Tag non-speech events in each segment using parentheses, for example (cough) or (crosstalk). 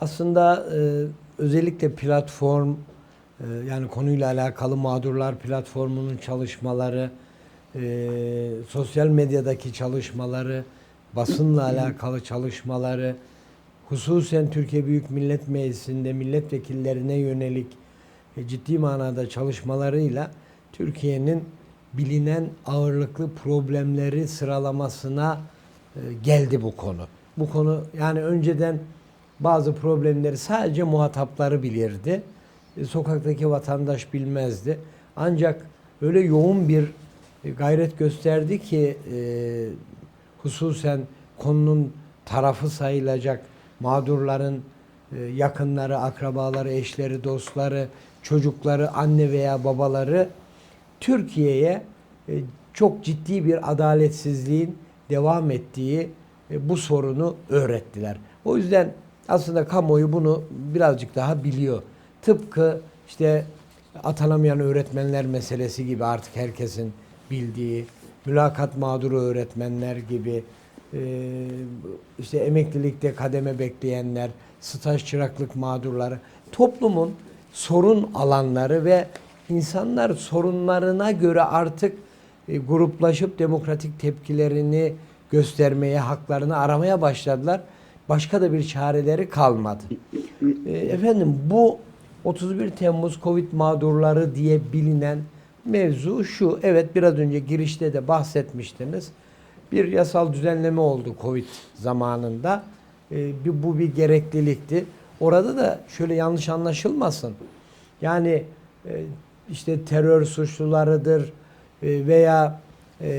Aslında e, özellikle platform e, yani konuyla alakalı mağdurlar platformunun çalışmaları, e, sosyal medyadaki çalışmaları, basınla alakalı çalışmaları, hususen Türkiye Büyük Millet Meclisi'nde milletvekillerine yönelik e, ciddi manada çalışmalarıyla Türkiye'nin bilinen ağırlıklı problemleri sıralamasına e, geldi bu konu. Bu konu yani önceden bazı problemleri sadece muhatapları bilirdi. E, Sokaktaki vatandaş bilmezdi. Ancak öyle yoğun bir e, gayret gösterdi ki e, hususen konunun tarafı sayılacak mağdurların yakınları, akrabaları, eşleri, dostları, çocukları, anne veya babaları Türkiye'ye çok ciddi bir adaletsizliğin devam ettiği bu sorunu öğrettiler. O yüzden aslında kamuoyu bunu birazcık daha biliyor. Tıpkı işte atanamayan öğretmenler meselesi gibi artık herkesin bildiği, mülakat mağduru öğretmenler gibi, işte emeklilikte kademe bekleyenler, staj çıraklık mağdurları, toplumun sorun alanları ve insanlar sorunlarına göre artık gruplaşıp demokratik tepkilerini göstermeye, haklarını aramaya başladılar. Başka da bir çareleri kalmadı. E, Efendim bu 31 Temmuz Covid mağdurları diye bilinen mevzu şu. Evet biraz önce girişte de bahsetmiştiniz. Bir yasal düzenleme oldu Covid zamanında. E, bir- bu bir gereklilikti. Orada da şöyle yanlış anlaşılmasın. Yani e, işte terör suçlularıdır veya e,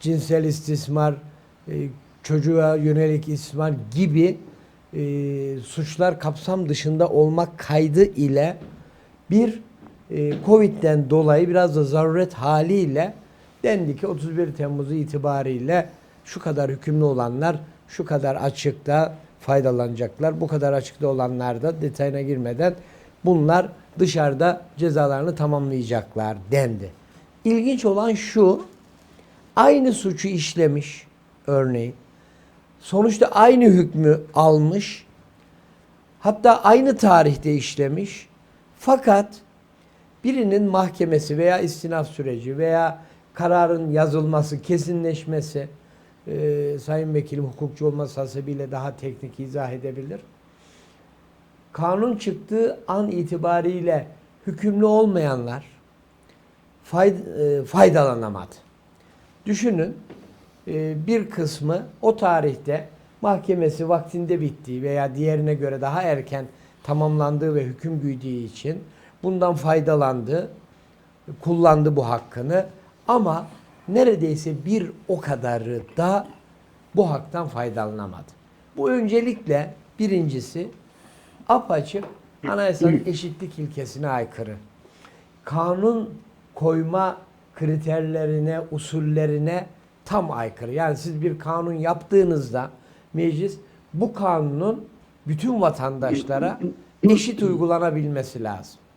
cinsel istismar, e, çocuğa yönelik istismar gibi e, suçlar kapsam dışında olmak kaydı ile bir e, Covid'den dolayı biraz da zaruret haliyle dendi ki 31 Temmuz itibariyle şu kadar hükümlü olanlar şu kadar açıkta faydalanacaklar. Bu kadar açıkta olanlar da detayına girmeden bunlar dışarıda cezalarını tamamlayacaklar dendi. İlginç olan şu aynı suçu işlemiş örneğin sonuçta aynı hükmü almış hatta aynı tarihte işlemiş fakat birinin mahkemesi veya istinaf süreci veya kararın yazılması, kesinleşmesi e, Sayın Vekilim hukukçu olması hasebiyle daha teknik izah edebilir. Kanun çıktığı an itibariyle hükümlü olmayanlar fayd- e, faydalanamadı. Düşünün bir kısmı o tarihte mahkemesi vaktinde bittiği veya diğerine göre daha erken tamamlandığı ve hüküm güydüğü için bundan faydalandı, kullandı bu hakkını ama neredeyse bir o kadarı da bu haktan faydalanamadı. Bu öncelikle birincisi apaçık anayasanın (clears throat) eşitlik ilkesine aykırı. Kanun koyma kriterlerine, usullerine tam aykırı. Yani siz bir kanun yaptığınızda meclis bu kanunun bütün vatandaşlara eşit uygulanabilmesi lazım.